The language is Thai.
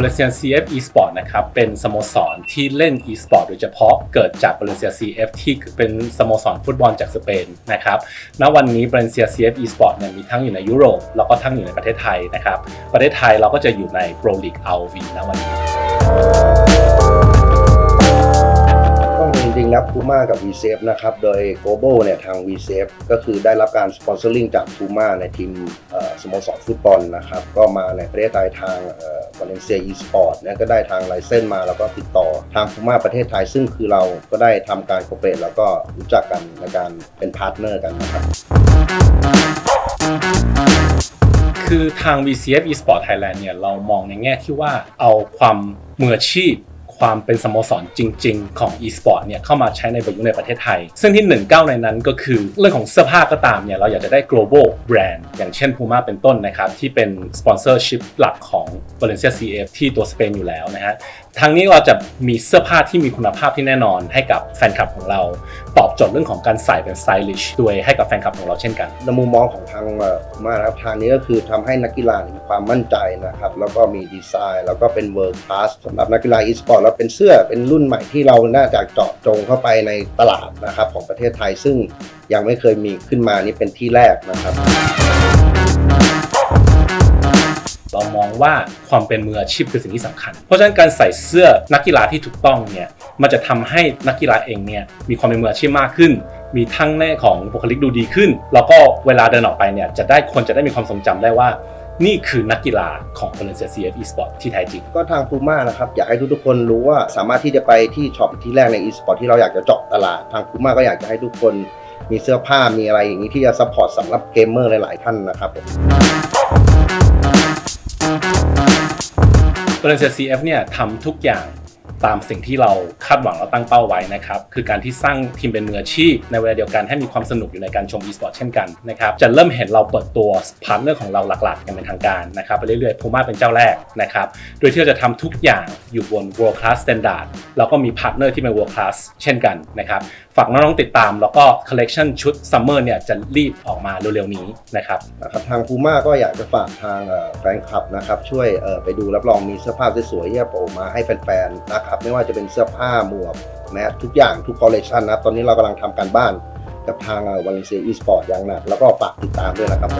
Valencia CF Esport นะครับ เป็นสโมสรที่เล่น Esport โดยเฉพาะเกิดจาก Valencia CF ที่เป็นสโมสรฟุตบอลจากสเปนนะครับ ณ วันนี้ Valencia CF Esport เนี่ยมีทั้งอยู่ในยุโรป แล้วก็ทั้งอยู่ในประเทศไทยนะครับ ประเทศไทยเราก็จะอยู่ใน Pro League RV ณ วันนี้ก็จริงๆแล้ว Puma กับ v s a f นะครับ โดย Global เนี่ยทาง v s a f ก็คือได้รับการสปอนเซอร์ลิงจาก Puma ในทีมสโมสรฟุตบอลนะครับ ก็มาในประเทศไทยทางเอ่อ Valencia Esport เนี่ยก็ได้ทางไลเซนมาแล้วก็ติดต่อทางฟูมาประเทศไทย ซึ่งคือเราก็ได้ทำการโคเปรตแล้วก็รู้จักกันในการเป็นพาร์ทเนอร์กันนะครับ คือทาง VCF Esport Thailand เนี่ยเรามองในแง่ที่ว่าเอาความมืออาชีพ ความเป็นสโมสรจริง ๆ ของ e-sport เนี่ยเข้ามาใช้ในประยุกต์ในประเทศไทย ซึ่งที่หนึ่งก้าในนั้นก็คือเรื่องของเสื้อผ้าก็ตามเนี่ยเราอยากจะได้ global brand อย่างเช่น Puma เป็นต้นนะครับ ที่เป็น sponsorship หลักของ Valencia CF ที่ตัวสเปนอยู่แล้วนะฮะทางนี้เราจะมีเสื้อผ้าที่มีคุณภาพที่แน่นอนให้กับแฟนคลับของเราตอบโจทย์เรื่องของการใส่เป็น stylish ด้วยให้กับแฟนคลับของเราเช่นกัน ในมุมมองของทางเอ่อมานะครับทางนี้ก็คือทำให้นักกีฬามีความมั่นใจนะครับแล้วก็มีดีไซน์ แล้วก็เป็นเวิร์คคลาสสำหรับนักกีฬาอีสปอร์ตแล้วเป็นเสื้อเป็นรุ่นใหม่ที่เราน่าจะเจาะจงเข้าไปในตลาดนะครับของประเทศไทยซึ่งยังไม่เคยมีขึ้นมานี่เป็นที่แรกนะครับ ว่าความเป็นมืออาชีพคือสิ่งที่สำคัญ เพราะฉะนั้นการใส่เสื้อนักกีฬาที่ถูกต้องเนี่ยมันจะทำให้นักกีฬาเองเนี่ยมีความเป็นมืออาชีพมากขึ้น มีทั้งแน่ของบุคลิกดูดีขึ้น แล้วก็เวลาเดินออกไปเนี่ยจะได้คนจะได้มีความทรงจำได้ว่านี่คือนักกีฬาของ Valencia CF Esport ที่แท้จริง ก็ทางพูม่านะครับ อยากให้ทุกๆคนรู้ว่าสามารถที่จะไปที่ช็อปที่แรกในอีสปอร์ตที่เราอยากจะเจาะตลาด ทางพูม่าก็อยากจะให้ทุกคนมีเสื้อผ้ามีอะไรอย่างนี้ที่จะซัพพอร์ตสำหรับเกมเมอร์หลายๆท่านนะครับผม บริษัท CF เนี่ยทำทุกอย่าง ตามสิ่งที่เราคาดหวังและตั้งเป้าไว้นะครับ คือการที่สร้างทีมเป็นมืออาชีพ ในเวลาเดียวกันให้มีความสนุกอยู่ในการชม e-sport เช่นกันนะครับจะเริ่มเห็นเราเปิดตัวพาร์ทเนอร์ของเราหลักๆกันเป็นทางการนะครับไปเรื่อยๆ Puma เป็นเจ้าแรกนะครับโดยที่เราจะทำทุกอย่างอยู่บน world class standard แล้วก็มีพาร์ทเนอร์ที่เป็น world class เช่นกันนะครับฝากน้องๆติดตามแล้วก็ collection ชุด summer เนี่ยจะรีบออกมาเร็วๆนี้นะครับนะครับทางพูม่าก็อยากจะฝากทางแฟนคลับนะครับช่วยไปดูรับรองมีเสื้อผ้าสวยๆที่จะโผล่มาให้แฟนๆนะครับไม่ว่าจะเป็นเสื้อผ้าหมวกแมสทุกอย่างทุกคอลเลคชันนะตอนนี้เรากำลังทำการบ้านกับทางวาเลนเซียอีสปอร์ตอย่างหนักแล้วก็ฝากติดตามด้วยนะครับ